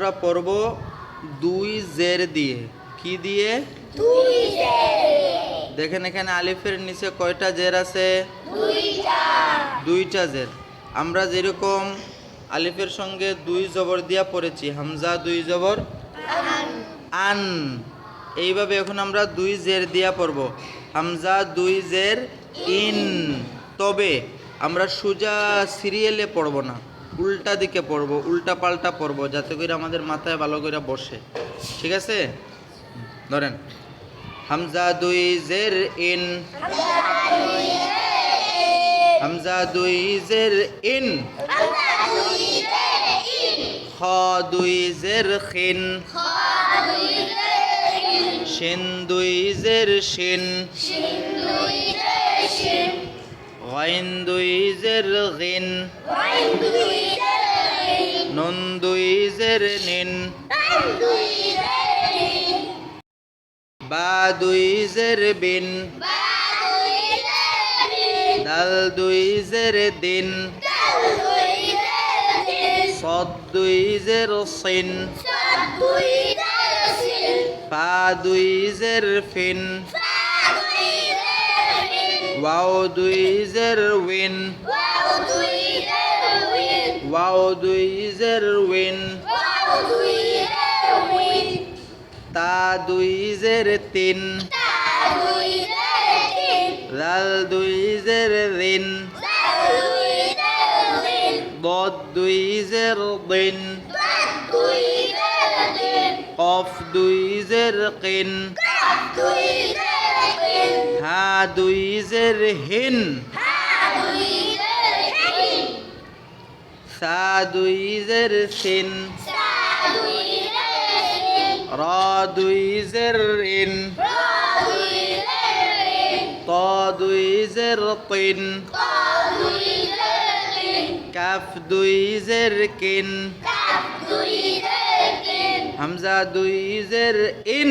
আমরা পড়ব দুই জের দিয়ে। কি দিয়ে? দেখেন এখানে আলিফের নিচে কয়টা জের আছে? দুইটা। জের। আমরা যেরকম আলিফের সঙ্গে দুই জবর দিয়া পড়েছি হামজা দুই জবর? আন। এইভাবে এখন আমরা দুই জের দিয়া পড়ব। হামজা দুই জের ইন। তবে আমরা সোজা সিরিয়ালে পড়ব না। উল্টা দিকে পড়ব, উল্টা পাল্টা পড়ব, যাতে করে আমাদের মাথায় ভালো করে বসে। ঠিক আছে? ধরেন, হামজা দুই জের ইন। হামজা দুই জের ইন। খ দুই জের খিন। শিন দুই জের শিন। غين دوي زر غين غين دوي زر غين نون دوي زر نين نون دوي زر نين با دوي زر بين با دوي زر بين دال دوي زر دين دال دوي زر دين صد دوي زر صين صد دوي زر صين فا دوي زر فين فا Wow do is a win. Wow do is a win. Wow do is a win. Wow do is a win. Ta do is a tin. Ta do is a tin. Dal do is a rin. Dal do is a rin. Dot do is a din. Dot do is a din. Qaf do is a qin. Qaf do is a হা দুই জের হিন। সা দুই জের scene. র দুই জের in. ত দুই জের তিন। কাফ দুই জের কিন। হামজা দুই জের ইন।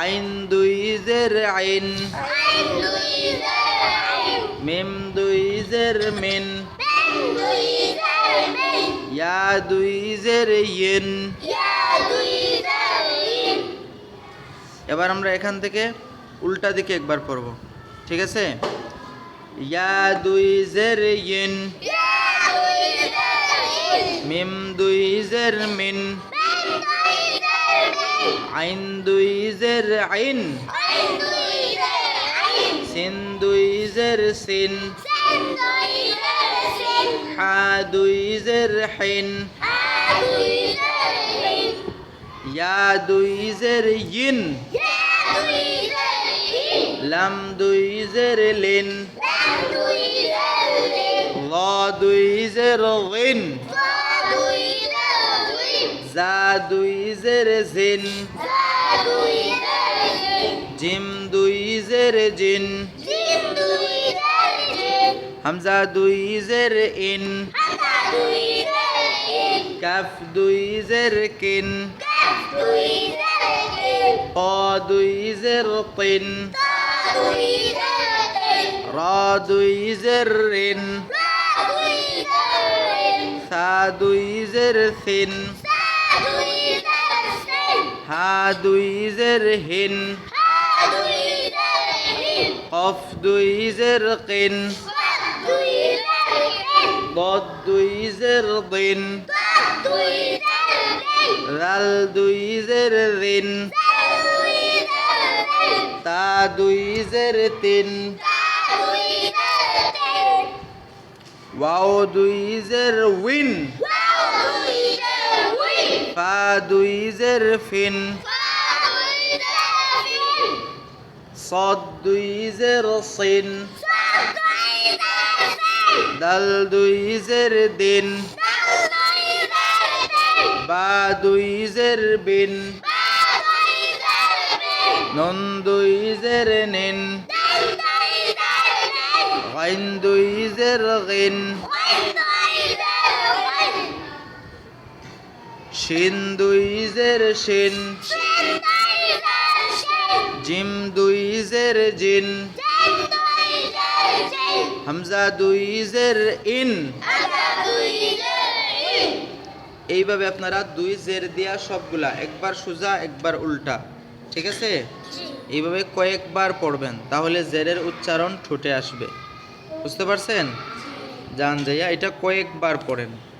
আইন দুই জের আইন। মিম দুই জের মিন। ইয়া দুই জের ইন এবার আমরা এখান থেকে উল্টা দিকে একবার পড়ব। ঠিক আছে? ইয়া দুই জের ইন মিম দুই জের মিন। আইন দুই জের আইন সিন দুই জের সিন হা দুই জের হিন। ইয়া দুই জের ইন। লাম দুই জের লিন। ল দুই জের লিন দুই জের জিন। জিম দুই জের জিন। হামজা দুই জের ইন। কাফ দুই জের কিন। ক দুই জের তিন। র দুই জের রিন সা দুই সিন হা দুইজের হিন। কফ দুইজের কিন। ضد দুইজের দিন। রাল দুইজের রিন তা দুইজের তিন। ওয়াও দুইজের উইন। ফা দুই জের ফিন صاد দুই জের সিন দাল দুই জের দিন বা দুই জের বিন নন দুই জের নিন গাইন দুই জের গিন শিন শিন জিম দুই জের জিন। হামজা ইন। এইভাবে আপনারা দুই জের দিয়া সবগুলা, একবার সোজা, একবার উল্টা। ঠিক আছে? এইভাবে কয়েকবার পড়বেন, তাহলে জেরের উচ্চারণ ঠোঁটে আসবে। বুঝতে পারছেন? জান যাইয়া এটা কয়েকবার পড়েন।